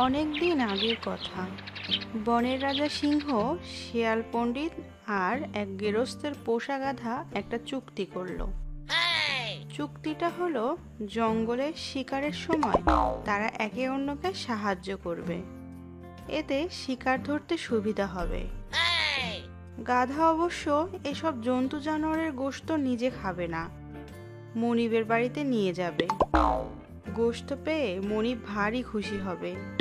অনেক দিন আগের কথা। বনের রাজা সিংহ, শিয়াল পণ্ডিত আর এক গেরস্তের পোষা গাধা একটা চুক্তি করল। চুক্তিটা হলো, জঙ্গলে শিকারের সময় তারা একে অন্যকে সাহায্য করবে। এতে শিকার ধরতে সুবিধা হবে। গাধা অবশ্য এসব জন্তু জানোয়ারের গোশত নিজে খাবে না। মনিবের বাড়িতে নিয়ে যাবে। গোশত পেয়ে মনিব ভারী খুশি হবে।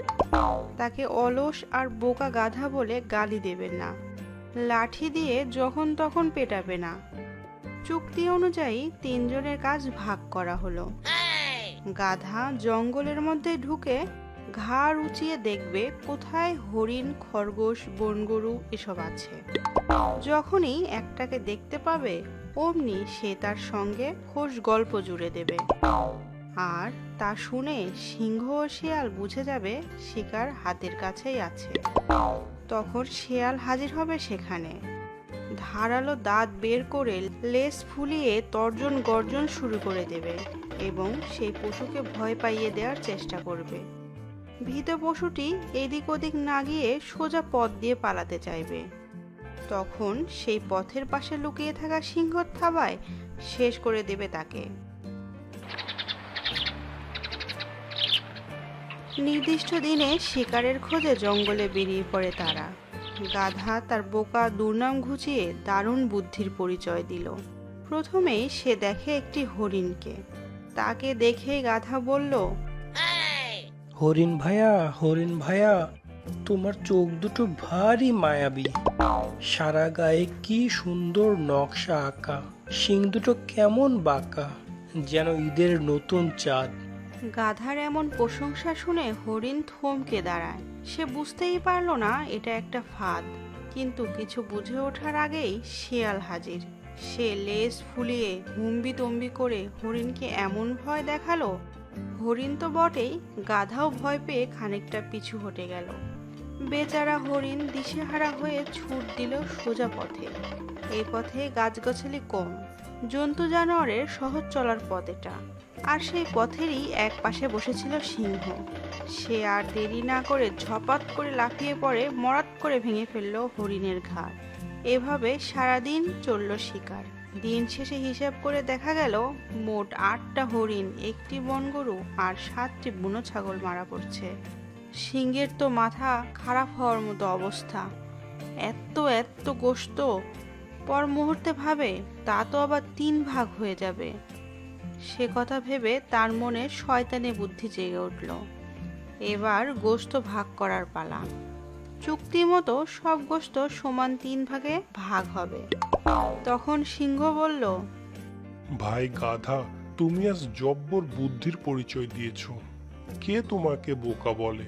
তাকে অলস আর বোকা গাধা বলে গালি দেবেন না। লাঠি দিয়ে যখন তখন পেটাবে না। চুক্তি অনুযায়ী তিনজনের কাজ ভাগ করা হলো। গাধা জঙ্গলের মধ্যে ঢুকে ঘাড় উঁচিয়ে দেখবে কোথায় হরিণ, খরগোশ, বনগরু এসব আছে। যখনই একটাকে দেখতে পাবে, অমনি সে তার সঙ্গে খোশ গল্প জুড়ে দেবে। আর তা শুনে সিংহ ও শিয়াল বুঝে যাবে শিকার হাতের কাছেই আছে। তখন শিয়াল হাজির হবে সেখানে। ধারালো দাঁত বের করে লেজ ফুলিয়ে তর্জন গর্জন শুরু করে দেবে এবং সেই পশুকে ভয় পাইয়ে দেওয়ার চেষ্টা করবে। ভীত পশুটি এদিক ওদিক না গিয়ে সোজা পথ দিয়ে পালাতে চাইবে। তখন সেই পথের পাশে লুকিয়ে থাকা সিংহ থাবায় শেষ করে দেবে তাকে। নির্দিষ্ট দিনে শিকারের খোঁজে জঙ্গলে বেরিয়ে পড়ে তারা। গাধা তার বোকা দুর্নাম ঘুচিয়ে দারুণ বুদ্ধির পরিচয় দিল। প্রথমেই সে দেখে একটি হরিণকে। তাকে দেখে গাধা বলল হরিণ ভাইয়া হরিণ ভাইয়া তোমার চোখ দুটো ভারী মায়াবী। সারা গায়ে কি সুন্দর নকশা আঁকা শিং দুটো কেমন বাঁকা যেন ঈদের নতুন চাঁদ। গাধার এমন প্রশংসা শুনে হরিণ থমকে দাঁড়ায়। সে বুঝতেই পারল না এটা একটা ফাঁদ, কিন্তু কিছু বুঝে ওঠার আগেই শিয়াল হাজির। সে লেজ ফুলিয়ে হুম্বি তম্বি করে হরিণকে এমন ভয় দেখাল, হরিণ তো বটেই, গাধাও ভয় পেয়ে খানিকটা পিছু হটে গেল। বেচারা হরিণ দিশেহারা হয়ে ছুট দিল সোজা পথে। এই পথে গাছগাছালি কম, জন্তু জানোয়ারের সহজ চলার পথ এটা। আর সেই পথেরই এক পাশে বসেছিল সিংহ। সে আর দেরি না করে ঝপাত করে লাফিয়ে পড়ে মরাত করে ভেঙে ফেলল হরিণের ঘাড়। এভাবে সারাদিন চলল শিকার। দিন শেষে হিসাব করে দেখা গেল, মোট আটটা হরিণ, একটি বনগরু আর সাতটি বুনো ছাগল মারা পড়ছে। সিংহের তো মাথা খারাপ হওয়ার মতো অবস্থা। এত এত গোস্ত পর মুহূর্তে ভাবে তা তো আবার তিন ভাগ হয়ে যাবে। সে কথা ভেবে তার মনে শয়তানি বুদ্ধি জেগে উঠল। এবার গোস্ত ভাগ করার পালা। চুক্তি মতো সব গোস্ত সমান তিন ভাগে ভাগ হবে। তখন সিংহ বলল, ভাই গাধা, তুমি আজ জব্বর বুদ্ধির পরিচয় দিয়েছ। কে তোমাকে বোকা বলে?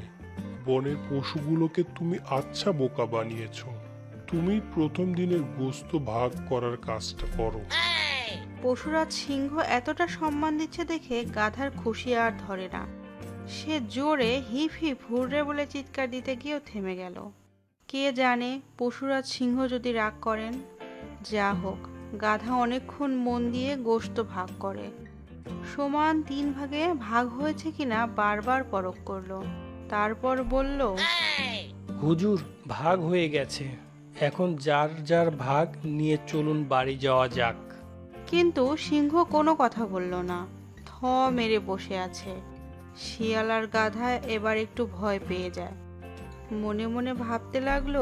বনের পশুগুলোকে তুমি আচ্ছা বোকা বানিয়েছ। তুমি প্রথম দিনের গোস্ত ভাগ করার কাজটা করো। পশুরাজ সিংহ এতটা সম্মান দিচ্ছে দেখে গাধার খুশি আর ধরে না। সে জোরে হিপ হিপ হুররে বলে চিৎকার দিতে গিয়েও থেমে গেল। কে জানে পশুরাজ সিংহ যদি রাগ করেন? যা হোক, গাধা অনেকক্ষণ মন দিয়ে গোস্ত ভাগ করে। সমান তিন ভাগে ভাগ হয়েছে কিনা বারবার পরখ করল। তারপর বলল, হুজুর, ভাগ হয়ে গেছে। এখন যার যার ভাগ নিয়ে চলুন বাড়ি যাওয়া যাক। কিন্তু সিংহ কোনো কথা বলল না। থ মেরে বসে আছে। শিয়াল আর গাধা এবার একটু ভয় পেয়ে যায়। মনে মনে ভাবতে লাগল,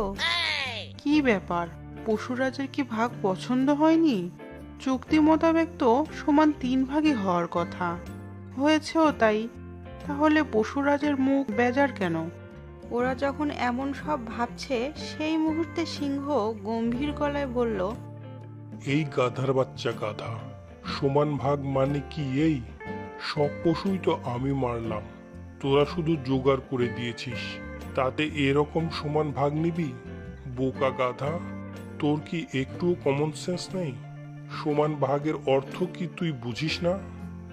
কি ব্যাপার? পশুরাজের কি ভাগ পছন্দ হয়নি? চুক্তি মোতাবেক তো সমান তিন ভাগই হওয়ার কথা। হয়েছেও তাই। তাহলে পশুরাজের মুখ বেজার কেন? ওরা যখন এমন সব ভাবছে, সেই মুহূর্তে সিংহ গম্ভীর গলায় বলল এই গাধার বাচ্চা গাধা। সমান ভাগ মানে কি এই? সব পশুই তো আমি মারলাম। তোরা শুধু জোগাড় করে দিয়েছিস, তাতে এরকম সমান ভাগ নিবি? বোকা গাধা, তোর কি একটুও কমন সেন্স নেই? সমান ভাগের অর্থ কি তুই বুঝিস না?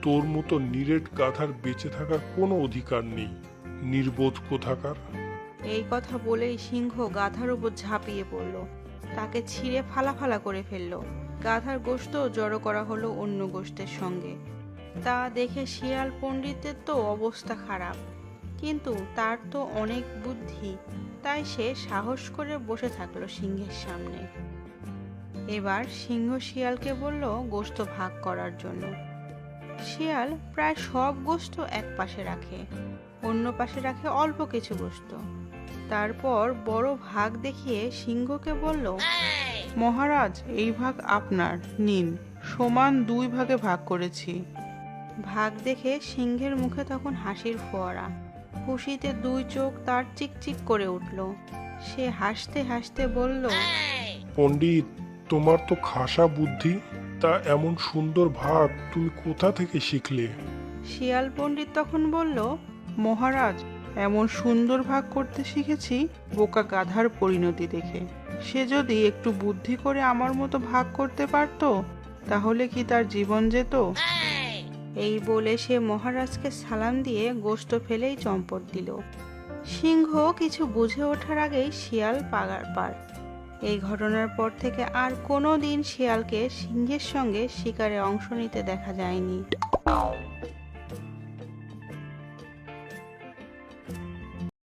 তোর মতো নিরেট গাধার বেঁচে থাকার কোনো অধিকার নেই। নির্বোধ কোথাকার? এই কথা বলেই সিংহ গাধার উপর ঝাঁপিয়ে পড়ল। তাকে ছিঁড়ে ফালা ফালা করে ফেলল। গাধার গোশত জড়ো করা হলো অন্য গোশতের সঙ্গে। তা দেখে শিয়াল পণ্ডিতের তো অবস্থা খারাপ। কিন্তু তার তো অনেক বুদ্ধি। তাই সে সাহস করে বসে থাকল সিংহের সামনে। এবার সিংহ শিয়ালকে বলল গোস্ত ভাগ করার জন্য। শিয়াল প্রায় সব গোস্ত এক পাশে রাখে, অন্য পাশে রাখে অল্প কিছু গোস্ত তারপর বড় ভাগ দেখিয়ে সিংহকে বলল মহারাজ এই ভাগ আপনার। নিন সমান দুই ভাগে ভাগ করেছি। ভাগ দেখে সিংহের মুখে তখন হাসির ফোয়ারা। খুশিতে দুই চোখ তার চিকচিক করে উঠল। সে হাসতে হাসতে বলল পণ্ডিত তোমার তো খাসা বুদ্ধি তা এমন সুন্দর ভাগ তুমি কোথা থেকে শিখলে? শিয়াল পণ্ডিত তখন বলল মহারাজ এমন সুন্দর ভাগ করতে শিখেছি বোকা গাধার পরিণতি দেখে। সে যদি একটু বুদ্ধি করে আমার মতো ভাগ করতে পারতো, তাহলে কি তার জীবন যেত? এই বলে সে মহারাজকে সালাম দিয়ে গোস্ত ফেলেই চম্পট দিল। সিংহ কিছু বুঝে ওঠার আগেই শিয়াল পাগার পার। এই ঘটনার পর থেকে আর কোনো দিন শিয়ালকে সিংহের সঙ্গে শিকারে অংশ নিতে দেখা যায়নি।